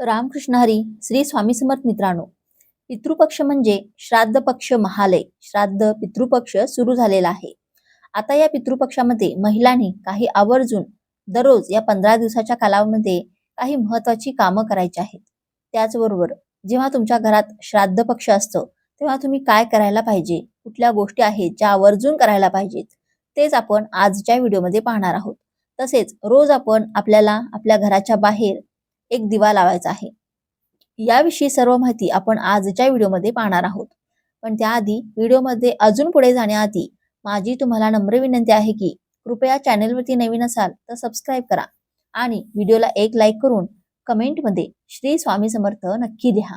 रामकृष्ण हरी श्री स्वामी समर्थ मित्रांनो. पितृपक्ष म्हणजे श्राद्ध पक्ष महालय श्राद्ध पितृपक्ष सुरू झालेला आहे. आता या पितृपक्षामध्ये महिलांनी काही आवर्जून दररोज या पंधरा दिवसाच्या कालावधीमध्ये काही महत्वाची कामं करायची आहेत. त्याचबरोबर जेव्हा तुमच्या घरात श्राद्ध पक्ष असतं तेव्हा तुम्ही काय करायला पाहिजे? कुठल्या गोष्टी आहेत ज्या आवर्जून करायला पाहिजेत? तेच आपण आजच्या व्हिडिओमध्ये पाहणार आहोत. तसेच रोज आपण आपल्याला आपल्या घराच्या बाहेर एक दिवा लावायचा आहे. याविषयी सर्व माहिती आपण आजच्या व्हिडिओमध्ये पाहणार आहोत. पण त्याआधी व्हिडिओमध्ये अजून पुढे जाण्याआधी माझी तुम्हाला नम्र विनंती आहे की कृपया चॅनेलवरती नवीन असाल तर सबस्क्राईब करा आणि व्हिडिओला एक लाईक करून कमेंटमध्ये श्री स्वामी समर्थ नक्की लिहा.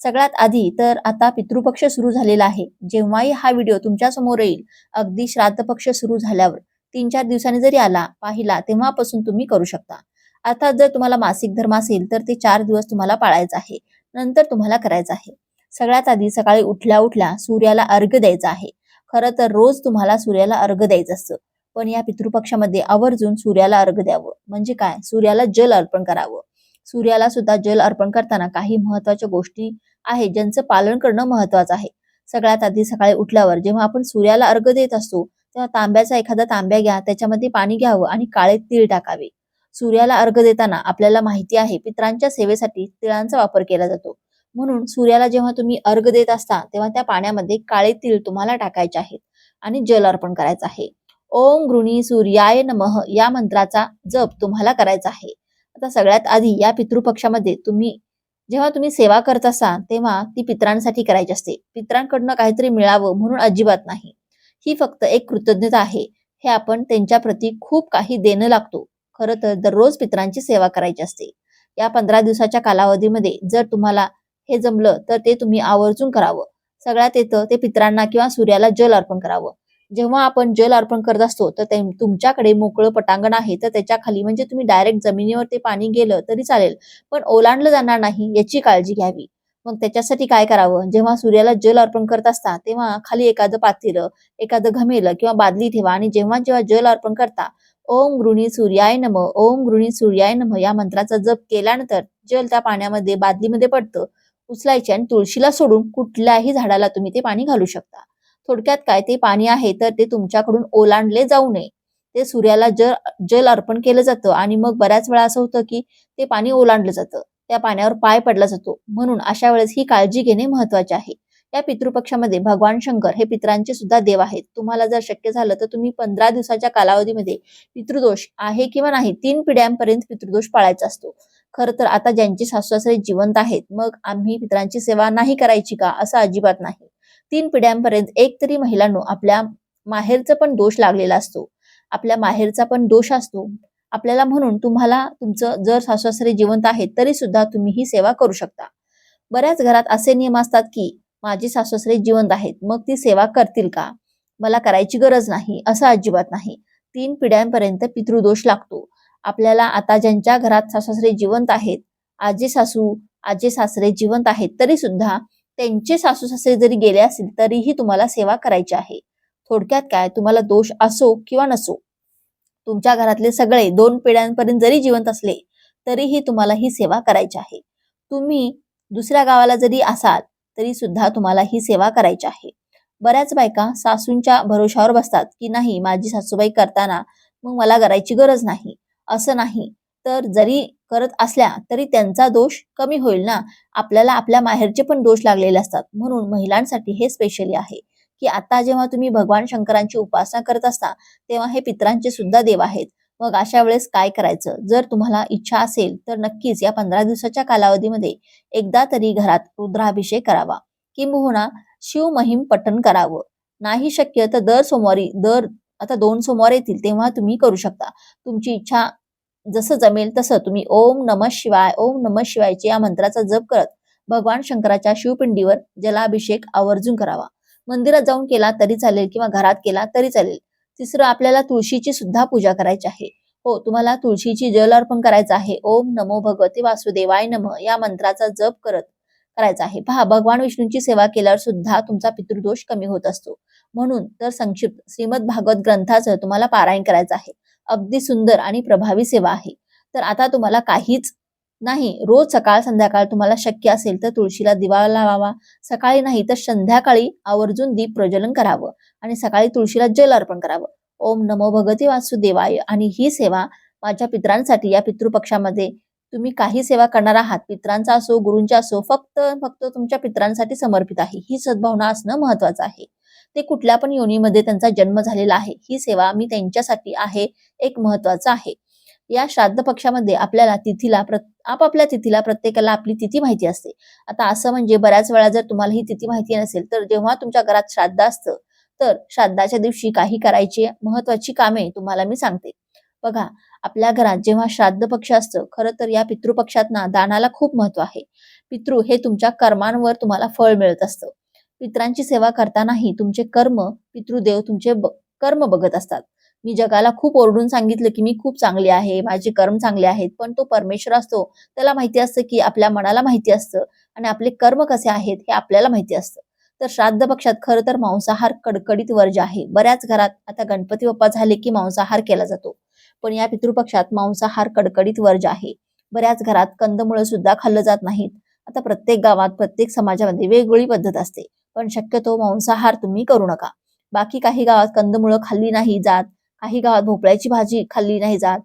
सगळ्यात आधी तर आता पितृपक्ष सुरू झालेला आहे. जेव्हाही हा व्हिडिओ तुमच्यासमोर येईल अगदी श्राद्ध पक्ष सुरू झाल्यावर तीन चार दिवसांनी जरी आला पाहिला तेव्हापासून तुम्ही करू शकता. अर्थात जर तुम्हाला मासिक धर्म असेल तर ते चार दिवस तुम्हाला पाळायचं आहे. नंतर तुम्हाला करायचं आहे. सगळ्यात आधी सकाळी उठल्या उठल्या सूर्याला अर्घ द्यायचा आहे. खरं तर रोज तुम्हाला सूर्याला अर्घ द्यायचं असतं. पण या पितृपक्षामध्ये आवर्जून सूर्याला अर्घ द्यावं. म्हणजे काय? सूर्याला जल अर्पण करावं. सूर्याला सुद्धा जल अर्पण करताना काही महत्त्वाच्या गोष्टी आहेत ज्यांचं पालन करणं महत्वाचं आहे. सगळ्यात आधी सकाळी उठल्यावर जेव्हा आपण सूर्याला अर्घ देत असतो तेव्हा तांब्याचा एखादा तांब्या घ्या त्याच्यामध्ये पाणी घ्यावं आणि काळे तीळ टाकावे. सूर्याला अर्घ देताना आपल्याला माहिती आहे पित्रांच्या सेवेसाठी तिळांचा वापर केला जातो. म्हणून सूर्याला जेव्हा तुम्ही अर्घ देत असता तेव्हा त्या पाण्यामध्ये काळे तीळ तुम्हाला टाकायचे आहेत आणि जल अर्पण करायचं आहे. ओम गृणी सूर्याय नमः या मंत्राचा जप तुम्हाला करायचा आहे. आता सगळ्यात आधी या पितृपक्षामध्ये तुम्ही जेव्हा तुम्ही सेवा करत असा तेव्हा ती पित्रांसाठी करायची असते. पित्रांकडनं काहीतरी मिळावं म्हणून अजिबात नाही. ही फक्त एक कृतज्ञता आहे. हे आपण त्यांच्या प्रती खूप काही देणं लागतो. खरं तर दररोज पित्रांची सेवा करायची असते. या पंधरा दिवसाच्या कालावधीमध्ये जर तुम्हाला हे जमलं तर ते तुम्ही आवर्जून करावं. सगळ्यात येतं ते पित्रांना किंवा सूर्याला जल अर्पण करावं. जेव्हा आपण जल अर्पण करत असतो तर ते- तुमच्याकडे मोकळं पटांगण आहे तर त्याच्याखाली म्हणजे तुम्ही डायरेक्ट जमिनीवर ते पाणी गेलं तरी चालेल. पण ओलांडलं जाणार नाही याची काळजी घ्यावी. मग त्याच्यासाठी काय करावं? जेव्हा सूर्याला जल अर्पण करत असता तेव्हा खाली एखादं पातीर एखादं घमेल किंवा बादली ठेवा आणि जेव्हा जेव्हा जल अर्पण करता ओम गृणी सूर्याय नम ओम गृणी सूर्याय नम या मंत्राचा जप केल्यानंतर जल त्या पाण्यामध्ये बादलीमध्ये पडतं उचलायचे आणि तुळशीला सोडून कुठल्याही झाडाला तुम्ही ते पाणी घालू शकता. थोडक्यात काय ते पाणी आहे तर ते तुमच्याकडून ओलांडले जाऊ नये. ते सूर्याला जल जल अर्पण केलं जातं आणि मग बऱ्याच वेळा असं होतं की ते पाणी ओलांडलं जातं. त्या पाण्यावर पाय पडला जातो. म्हणून अशा वेळेस ही काळजी घेणे महत्त्वाचे आहे. या पितृपक्षामध्ये भगवान शंकर हे पित्रांचे सुद्धा देव आहेत. तुम्हाला जर शक्य झालं तर तुम्ही पंधरा दिवसाच्या कालावधीमध्ये पितृदोष आहे किंवा नाही तीन पिढ्यांपर्यंत पितृदोष पाळायचा असतो. खरं तर आता ज्यांचे सासू सासरे जिवंत आहेत मग आम्ही पित्रांची सेवा नाही करायची का? असं अजिबात नाही. तीन पिढ्यांपर्यंत एक तरी महिलांनो आपल्या माहेरचा पण दोष लागलेला असतो. आपल्या माहेरचा पण दोष असतो. आपल्याला म्हणून तुम्हाला तुमचं जर सासू सासरे जिवंत आहेत तरी सुद्धा तुम्ही ही सेवा करू शकता. बऱ्याच घरात असे नियम असतात की माझे सासू सासरे जिवंत आहेत मग ती सेवा करतील का? मला करायची गरज नाही असं अजिबात नाही. तीन पिढ्यांपर्यंत पितृदोष लागतो. आपल्याला आता ज्यांच्या घरात सासू सासरे जिवंत आहेत आजी सासू आजी सासरे जिवंत आहेत तरी सुद्धा त्यांचे सासू सासरे जरी गेले असतील तरीही तुम्हाला सेवा करायची आहे. थोडक्यात काय? तुम्हाला दोष असो किंवा नसो. तुमच्या घरातले सगळे दोन पिढ्यांपर्यंत जरी जिवंत असले तरीही तुम्हाला ही सेवा करायची आहे. तुम्ही दुसऱ्या गावाला जरी असाल तरी सुद्धा तुम्हाला ही सेवा करायची आहे. बऱ्याच बायका सासूंच्या भरोशावर बसतात की नाही माझी सासूबाई करताना मग मला करायची गरज नाही. असं नाही. तर जरी करत असल्या तरी त्यांचा दोष कमी होईल ना? आपल्याला आपल्या माहेरचे पण दोष लागलेले असतात. म्हणून महिलांसाठी हे स्पेशली आहे. की आता जेव्हा तुम्ही भगवान शंकरांची उपासना करत असता तेव्हा हे पित्रांचे सुद्धा देव आहेत. मग अशा वेळेस काय करायचं? जर तुम्हाला इच्छा असेल तर नक्कीच या पंधरा दिवसाच्या कालावधीमध्ये एकदा तरी घरात रुद्राभिषेक करावा. किंबहुना शिव महिम पठण करावं. नाही शक्य तर दर सोमवारी दर आता दोन सोमवार येतील तेव्हा तुम्ही करू शकता. तुमची इच्छा जसं जमेल तसं तुम्ही ओम नम शिवाय ओम नम शिवायचे या मंत्राचा जप करत भगवान शंकराच्या शिवपिंडीवर जलाभिषेक आवर्जून करावा. मंदिरात जाऊन केला तरी चालेल किंवा घरात केला तरी चालेल. तिसरं आपल्याला तुळशीची सुद्धा पूजा करायची आहे. हो तुम्हाला तुळशीची जल अर्पण करायचं आहे. ओम नमो भगवते वासुदेवाय नम या मंत्राचा जप करत करायचा आहे. पहा भगवान विष्णूंची सेवा केल्यावर सुद्धा तुमचा पितृदोष कमी होत असतो. म्हणून तर संक्षिप्त श्रीमद भागवत ग्रंथाचं तुम्हाला पारायण करायचं आहे. अगदी सुंदर आणि प्रभावी सेवा आहे. तर आता तुम्हाला काहीच नाही रोज सकाळ संध्याकाळ तुम्हाला शक्य असेल तर तुळशीला दिवा लावावा. सकाळी नाही तर संध्याकाळी आवर्जून दीप प्रज्वलन करावं आणि सकाळी तुळशीला जल अर्पण करावं. ओम नमो भगवती वासुदेवाय आणि ही सेवा माझ्या पित्रांसाठी या पितृपक्षामध्ये. तुम्ही काही सेवा करणार आहात पित्रांचा असो गुरूंचा असो फक्त फक्त तुमच्या पित्रांसाठी समर्पित आहे. ही सद्भावना असणं महत्वाचं आहे. ते कुठल्या पण योनीमध्ये त्यांचा जन्म झालेला आहे. ही सेवा मी त्यांच्यासाठी आहे एक महत्वाचं आहे. या श्राद्ध पक्षामध्ये आपल्याला तिथीला आपापल्या तिथीला प्रत्येकाला आपली तिथी माहिती असते. आता असं म्हणजे बऱ्याच वेळा जर तुम्हाला ही तिथी माहिती नसेल तर जेव्हा तुमच्या घरात श्राद्ध असतं तर श्राद्धाच्या दिवशी काही करायची महत्वाची कामे तुम्हाला मी सांगते. बघा आपल्या घरात जेव्हा श्राद्ध पक्ष असतं खरं तर या पितृपक्षात ना दानाला खूप महत्त्व आहे. पितृ हे तुमच्या कर्मांवर तुम्हाला फळ मिळत असतं. पित्रांची सेवा करतानाही तुमचे कर्म पितृदेव तुमचे कर्म बघत असतात. मी जगाला खूप ओरडून सांगितलं की मी खूप चांगली आहे माझे कर्म चांगले आहेत पण तो परमेश्वर असतो त्याला माहिती असतं की आपल्या मनाला माहिती असतं आणि आपले कर्म कसे आहेत हे आपल्याला माहिती असतं. तर श्राद्ध पक्षात खरं तर मांसाहार कडकडीत वर्ज आहे. बऱ्याच घरात आता गणपती बाप्पा झाले की मांसाहार केला जातो. पण या पितृपक्षात मांसाहार कडकडीत वर्ज आहे. बऱ्याच घरात कंदमुळं सुद्धा खाल्लं जात नाहीत. आता प्रत्येक गावात प्रत्येक समाजामध्ये वेगवेगळी पद्धत असते. पण शक्यतो मांसाहार तुम्ही करू नका. बाकी काही गावात कंदमुळं खाल्ली नाही जात. काही गावात भोपळ्याची भाजी खाल्ली नाही जात.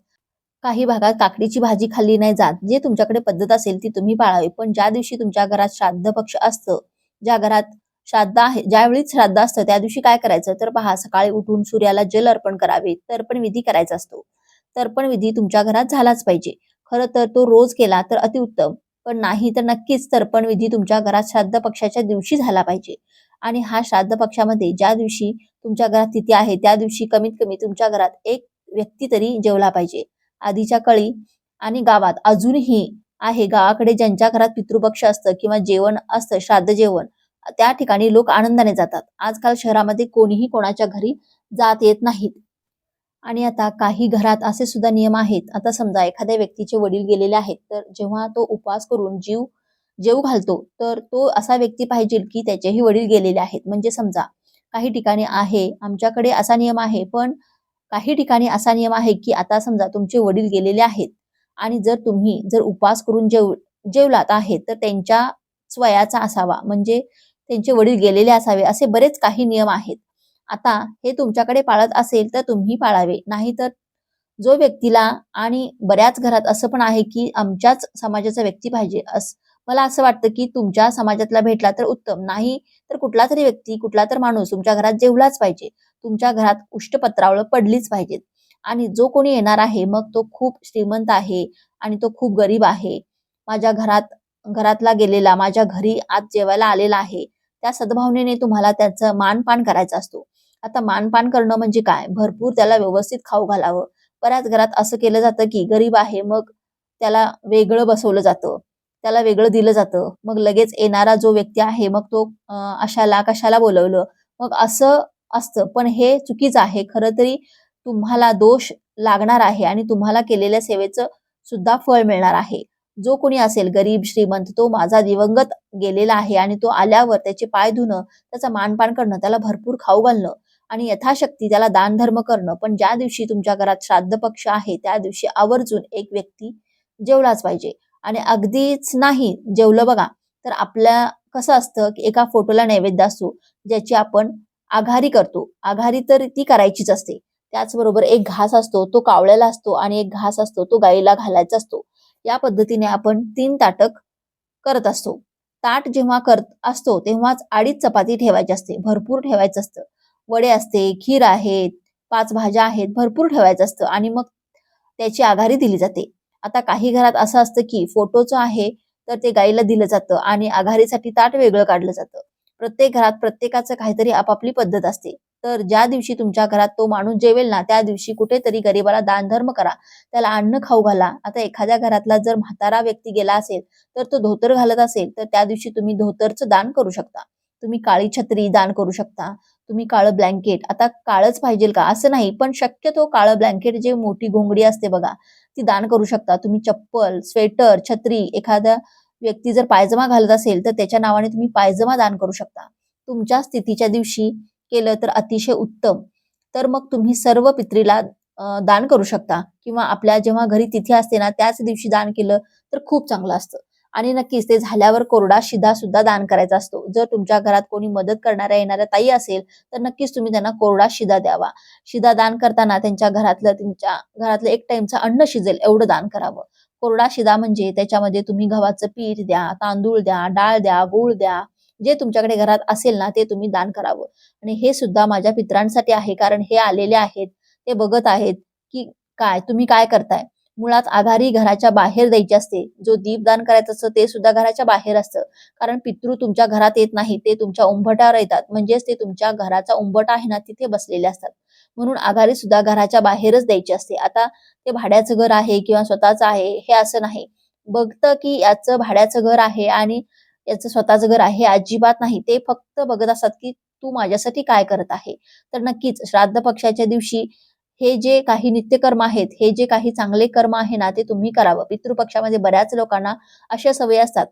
काही भागात काकडीची भाजी खाल्ली नाही जात. जे तुमच्याकडे पद्धत असेल ती तुम्ही पाळावी. पण ज्या दिवशी तुमच्या घरात श्राद्ध पक्ष असतं ज्या घरात श्राद्ध आहे ज्यावेळी श्राद्ध असतं त्या दिवशी काय करायचं? तर पहा सकाळी उठून सूर्याला जल अर्पण करावे. तर्पण विधी करायचा असतो. तर्पण विधी तुमच्या घरात झालाच पाहिजे. खरं तर तो रोज केला तर अतिउत्तम. पण नाही तर नक्कीच तर्पण विधी तुमच्या घरात श्राद्ध पक्षाच्या दिवशी झाला पाहिजे. आणि हा श्राद्ध पक्षामध्ये ज्या दिवशी तुमच्या घरात तिथी आहे त्या दिवशी कमीत कमी तुमच्या घरात एक व्यक्ती तरी जेवला पाहिजे. आधीच्या काळी आणि गावात अजूनही आहे गावाकडे ज्यांच्या घरात पितृपक्ष असतं किंवा जेवण असतं श्राद्ध जेवण त्या ठिकाणी लोक आनंदाने जातात. आजकाल शहरामध्ये कोणीही कोणाच्या घरी जात येत नाहीत. आणि आता काही घरात असे सुद्धा नियम आहेत. आता समजा एखाद्या व्यक्तीचे वडील गेलेले आहेत तर जेव्हा तो उपवास करून जीव जेव घालतो तर तो असा व्यक्ती पाहिजे की त्याचेही वडील गेलेले आहेत. म्हणजे समजा काही ठिकाणी आहे आमच्याकडे असा नियम आहे पण काही ठिकाणी असा नियम आहे की आता समजा तुमचे वडील गेलेले आहेत आणि जर तुम्ही जर उपवास करून जेव जेवलात आहेत तर त्यांच्या स्वयाचा असावा म्हणजे त्यांचे वडील गेलेले असावे असे बरेच काही नियम आहेत. आता हे तुमच्याकडे पाळत असेल तर तुम्ही पाळावे नाहीतर जो व्यक्तीला आणि बऱ्याच घरात असं पण आहे की आमच्याच समाजाचा व्यक्ती पाहिजे अस मला असं वाटतं की तुमच्या समाजातला भेटला तर उत्तम. नाही तर कुठला तरी व्यक्ती कुठला तर माणूस तुमच्या घरात जेवलाच पाहिजे. तुमच्या घरात उष्टपत्रावळ पडलीच पाहिजेत. आणि जो कोणी येणार आहे मग तो खूप श्रीमंत आहे आणि तो खूप गरीब आहे. माझ्या घरात घरातला गेलेला माझ्या घरी आज जेवायला आलेला आहे. त्या सद्भावनेने तुम्हाला त्याचं मानपान करायचा असतो. आता मानपान करणं म्हणजे काय? भरपूर त्याला व्यवस्थित खाऊ घालावं. बऱ्याच घरात असं केलं जातं की गरीब आहे मग त्याला वेगळं बसवलं जातं. त्याला वेगळं दिलं जातं. मग लगेच येणारा जो व्यक्ती आहे मग तो अशाला कशाला बोलवलं? मग असं असतं. पण हे चुकीचं आहे. खरं तरी तुम्हाला दोष लागणार आहे आणि तुम्हाला केलेल्या सेवेचं सुद्धा फळ मिळणार आहे. जो कोणी असेल गरीब श्रीमंत तो माझा दिवंगत गेलेला आहे आणि तो आल्यावर त्याचे पाय धुणं त्याचा मानपान करणं त्याला भरपूर खाऊ घालणं आणि यथाशक्ती त्याला दान धर्म करणं. पण ज्या दिवशी तुमच्या घरात श्राद्ध पक्ष आहे त्या दिवशी आवर्जून एक व्यक्ती जेवलाच पाहिजे. आणि अगदीच नाही जेवलं बघा. तर आपल्या कसं असतं की एका फोटोला नैवेद्य असतो ज्याची आपण आघारी करतो. आघारी तर ती करायचीच असते. त्याचबरोबर एक घास असतो तो कावळ्याला असतो आणि एक घास असतो तो गाईला घालायचा असतो. या पद्धतीने आपण तीन ताटक करत असतो. ताट जेव्हा करत असतो तेव्हाच अडीच चपाती ठेवायची असते. भरपूर ठेवायचं असतं. वडे असते खीर आहेत पाच भाज्या आहेत भरपूर ठेवायचं असतं आणि मग त्याची आघारी दिली जाते. आता काही घरात असं असतं की फोटोचं आहे तर ते गाईला दिलं जातं आणि आघारीसाठी ताट वेगळं काढलं जातं. प्रत्येक घरात प्रत्येकाचं काहीतरी आपापली पद्धत असते. तर ज्या दिवशी तुमच्या घरात तो माणूस जेवेल ना त्या दिवशी कुठेतरी गरीबाला दान धर्म करा. त्याला अन्न खाऊ घाला. आता एखाद्या घरातला जर म्हातारा व्यक्ती गेला असेल तर तो धोतर घालत असेल तर त्या दिवशी तुम्ही धोतरचं दान करू शकता. तुम्ही काळी छत्री दान करू शकता. तुम्ही काळं ब्लँकेट आता काळच पाहिजे का? असं नाही पण शक्यतो काळं ब्लँकेट जे मोठी घोंगडी असते बघा ती दान करू शकता. तुम्ही चप्पल स्वेटर छत्री एखाद्या व्यक्ती जर पायजमा घालत असेल तर त्याच्या नावाने तुम्ही पायजमा दान करू शकता. तुमच्या स्थितीच्या दिवशी केलं तर अतिशय उत्तम. तर मग तुम्ही सर्व पित्रीला दान करू शकता. किंवा आपल्या जेव्हा घरी तिथी असते ना त्याच दिवशी दान केलं तर खूप चांगलं असतं. आणि नक्कीच ते झाल्यावर कोरडा शिधा सुद्धा दान करायचा असतो. जर तुमच्या घरात कोणी मदत करणाऱ्या येणाऱ्या ताई असेल तर नक्कीच तुम्ही त्यांना कोरडा शिधा द्यावा. शिधा दान करताना त्यांच्या घरातलं त्यांच्या घरातलं एक टाइमचं अन्न शिजेल एवढं दान करावं. कोरडा शिधा म्हणजे त्याच्यामध्ये तुम्ही गव्हाचं पीठ द्या तांदूळ द्या डाळ द्या गूळ द्या जे तुमच्याकडे घरात असेल ना ते तुम्ही दान करावं. आणि हे सुद्धा माझ्या पित्रांसाठी आहे कारण हे आलेले आहेत ते बघत आहेत की काय तुम्ही काय करताय? मुळात आघारी घराच्या बाहेर द्यायची असते. जो दीपदान करायचं असतं ते सुद्धा घराच्या बाहेर असतं. कारण पितृ तुमच्या घरात येत नाही ते तुमच्या उंबटावर येतात. म्हणजेच ते तुमच्या घराचा उंबट आहे ना तिथे बसलेले असतात. म्हणून आघारी सुद्धा घराच्या बाहेरच द्यायची असते. आता ते भाड्याचं घर आहे किंवा स्वतःचं आहे हे असं नाही. बघतं की याचं भाड्याचं घर आहे आणि याचं स्वतःचं घर आहे अजिबात नाही. ते फक्त बघत असतात की तू माझ्यासाठी काय करत आहे. तर नक्कीच श्राद्ध पक्षाच्या दिवशी हे जे काही नित्यकर्म आहेत हे जे काही चांगले कर्म आहे ना ते तुम्ही करावं. पितृपक्षामध्ये बऱ्याच लोकांना अशा सवयी असतात.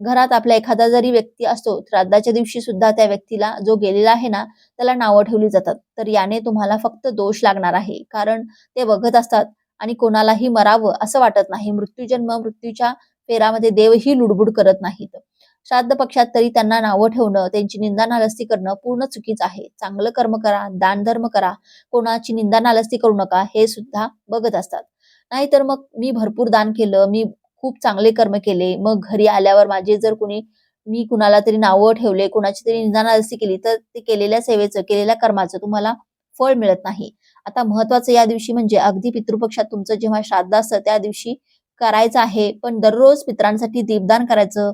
घरात आपला एखादा जरी व्यक्ती असतो श्राद्धाच्या दिवशी सुद्धा त्या व्यक्तीला जो गेलेला आहे ना त्याला नावं ठेवली जातात. तर याने तुम्हाला फक्त दोष लागणार आहे. कारण ते बघत असतात आणि कोणालाही मरावं असं वाटत नाही. मृत्यूजन्म मृत्यूच्या फेरामध्ये देवही लुडबुड करत नाहीत. श्राद्ध पक्षात तरी त्यांना नावं ठेवणं त्यांची निंदा नालस्ती करणं पूर्ण चुकीचं आहे. चांगलं कर्म करा दान धर्म करा. कोणाची निंदा नालस्ती करू नका हे सुद्धा बघत असतात. नाहीतर मग मी भरपूर दान केलं मी खूप चांगले कर्म केले मग घरी आल्यावर माझे जर कुणी मी कुणाला तरी नावं ठेवले कुणाची तरी निंदा नालस्ती केली तर ते केलेल्या सेवेचं केलेल्या कर्माचं तुम्हाला फळ मिळत नाही. आता महत्वाचं या दिवशी म्हणजे अगदी पितृपक्षात तुमचं जेव्हा श्राद्ध असतं त्या दिवशी करायचं आहे. पण दररोज पित्रांसाठी दीपदान करायचं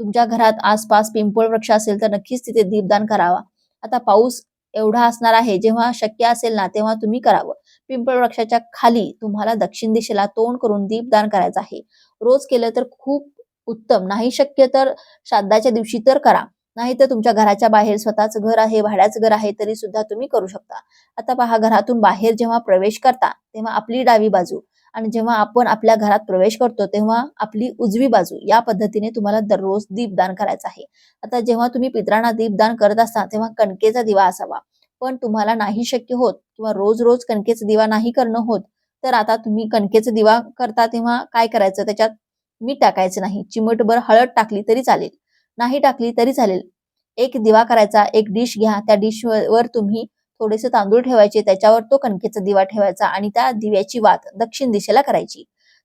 तुमच्या घरात आसपास पिंपळ वृक्ष असेल तर नक्कीच तिथे दीपदान करावा. आता पाऊस एवढा असणार आहे जेव्हा शक्य असेल ना तेव्हा तुम्ही करावं. पिंपळ वृक्षाच्या खाली तुम्हाला दक्षिण दिशेला तोंड करून दीपदान करायचं आहे. रोज केलं तर खूप उत्तम. नाही शक्य तर श्राद्धाच्या दिवशी तर करा. नाही तर तुमच्या घराच्या बाहेर स्वतःच घर आहे भाड्याचं घर आहे तरी सुद्धा तुम्ही करू शकता. आता पहा घरातून बाहेर जेव्हा प्रवेश करता तेव्हा आपली डावी बाजू आणि जेव्हा आपण आपल्या घरात प्रवेश करतो तेव्हा आपली उजवी बाजू या पद्धतीने तुम्हाला दररोज दीपदान करायचं आहे. आता जेव्हा तुम्ही पित्रांना दीपदान करत असता तेव्हा कणकेचा दिवा असावा. पण तुम्हाला नाही शक्य होत किंवा रोज रोज कणकेचा दिवा नाही करणं होत तर आता तुम्ही कणकेचा दिवा करता तेव्हा काय करायचं? त्याच्यात मीठ टाकायचं नाही. चिमटभर हळद टाकली तरी चालेल. नाही टाकली तरी चालेल. एक दिवा करायचा एक डिश घ्या. त्या डिश वर तुम्ही थोडेसे तांदूळ ठेवायचे त्याच्यावर तो कणकेचा दिवा ठेवायचा आणि त्या दिव्याची वात दक्षिण दिशेला करायची.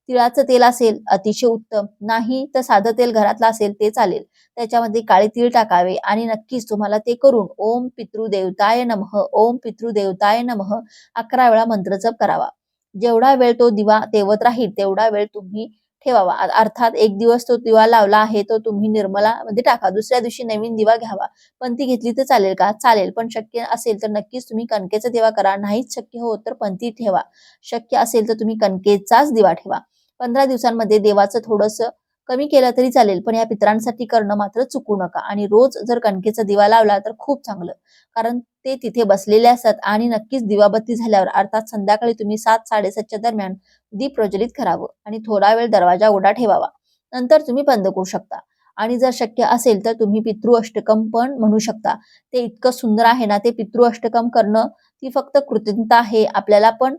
तिळाचं तेल असेल अतिशय उत्तम. नाही तर साधं तेल घरातलं असेल ते चालेल. त्याच्यामध्ये काळे तीळ टाकावे आणि नक्कीच तुम्हाला ते करून ओम पितृदेवताय नमः ओम पितृदेवताय नमः अकरा वेळा मंत्र जप करावा. जेवढा वेळ तो दिवा तेवत राहील तेवढा वेळ तुम्ही ठेवावा. अर्थात एक दिवस तो दिवा लावला आहे तो तुम्ही निर्मला मध्ये टाका. दुसऱ्या दिवशी नवीन दिवा घ्यावा. पंथी घेतली तर चालेल का? चालेल. पण शक्य असेल तर नक्कीच तुम्ही कणकेचा दिवा करा. नाहीच शक्य हो तर पंथी ठेवा. शक्य असेल तर तुम्ही कणकेचाच दिवा ठेवा. पंधरा दिवसांमध्ये देवाचं थोडंसं कमी केलं तरी चालेल पण या पित्रांसाठी करणं मात्र चुकू नका. आणि रोज जर कणकेचा दिवा लावला तर खूप चांगलं. कारण ते तिथे बसलेले असतात आणि नक्कीच दिवाबत्ती झाल्यावर अर्थात संध्याकाळी तुम्ही सात साडेसातच्या दरम्यान दीप प्रज्वलित करावं आणि थोडा वेळ दरवाजा उडा ठेवावा. नंतर तुम्ही बंद करू शकता. आणि जर शक्य असेल तर तुम्ही पितृ अष्टकम पण म्हणू शकता. ते इतकं सुंदर आहे ना ते पितृ अष्टकम करणं ती फक्त कृतज्ञता आहे. आपल्याला पण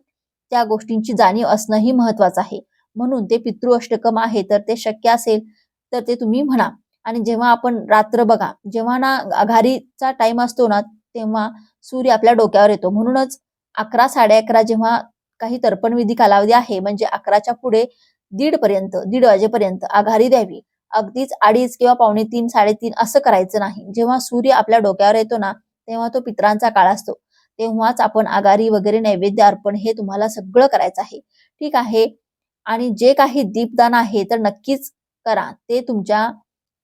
त्या गोष्टींची जाणीव असणंही महत्वाचं आहे. म्हणून ते पितृ अष्टकम आहे तर ते शक्य असेल तर ते तुम्ही म्हणा. आणि जेव्हा आपण रात्र बघा जेव्हा ना आघारीचा टाइम असतो ना तेव्हा सूर्य आपल्या डोक्यावर येतो. म्हणूनच अकरा साडे अकरा जेव्हा काही तर्पणविधी कालावधी आहे म्हणजे अकराच्या पुढे दीड पर्यंत दीड वाजेपर्यंत आघारी द्यावी. अगदीच अडीच किंवा पावणे तीन साडेतीन असं करायचं नाही. जेव्हा सूर्य आपल्या डोक्यावर येतो ना तेव्हा तो पित्रांचा काळ असतो. तेव्हाच आपण आघारी वगैरे नैवेद्य अर्पण हे तुम्हाला सगळं करायचं आहे. ठीक आहे? आणि जे काही दीपदान आहे तर नक्कीच करा. ते तुमच्या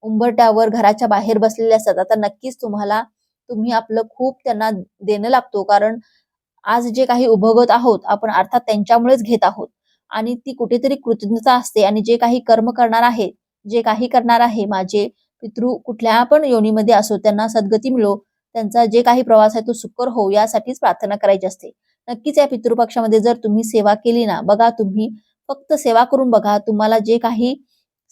उंबरट्यावर घराच्या बाहेर बसलेले असतात. आता नक्कीच तुम्हाला तुम्ही आपलं खूप त्यांना देणं लागतो. कारण आज जे काही उभगत आहोत आपण अर्थात त्यांच्यामुळेच घेत आहोत. आणि ती कुठेतरी कृतज्ञता असते. आणि जे काही कर्म करणार आहे जे काही करणार आहे माझे पितृ कुठल्या पण योनीमध्ये असो त्यांना सद्गती मिळो त्यांचा जे काही प्रवास आहे तो सुकर हो यासाठीच प्रार्थना करायची असते. नक्कीच या पितृपक्षामध्ये जर तुम्ही सेवा केली ना बघा तुम्ही फक्त सेवा करून बघा. तुम्हाला जे काही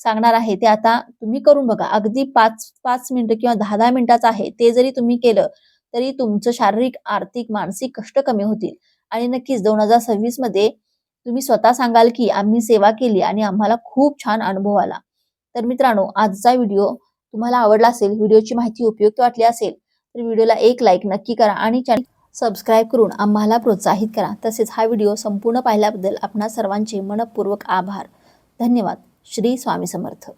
सांगणार आहे ते आता तुम्ही करून बघा. अगदी पाच पाच मिनिटं किंवा दहा दहा मिनिटाचं आहे. ते जरी तुम्ही केलं तरी तुमचं शारीरिक आर्थिक मानसिक कष्ट कमी होतील. आणि नक्कीच दोन हजार सव्वीसमध्ये तुम्ही स्वतः सांगाल की आम्ही सेवा केली आणि आम्हाला खूप छान अनुभव आला. तर मित्रांनो आजचा व्हिडिओ तुम्हाला आवडला असेल व्हिडिओची माहिती उपयुक्त वाटली असेल तर व्हिडिओला एक लाईक नक्की करा आणि चॅनल सबस्क्राईब करून आम्हाला प्रोत्साहित करा. तसेच हा व्हिडिओ संपूर्ण पाहिल्याबद्दल आपणा सर्वांचे मनपूर्वक आभार. धन्यवाद. श्री स्वामी समर्थ.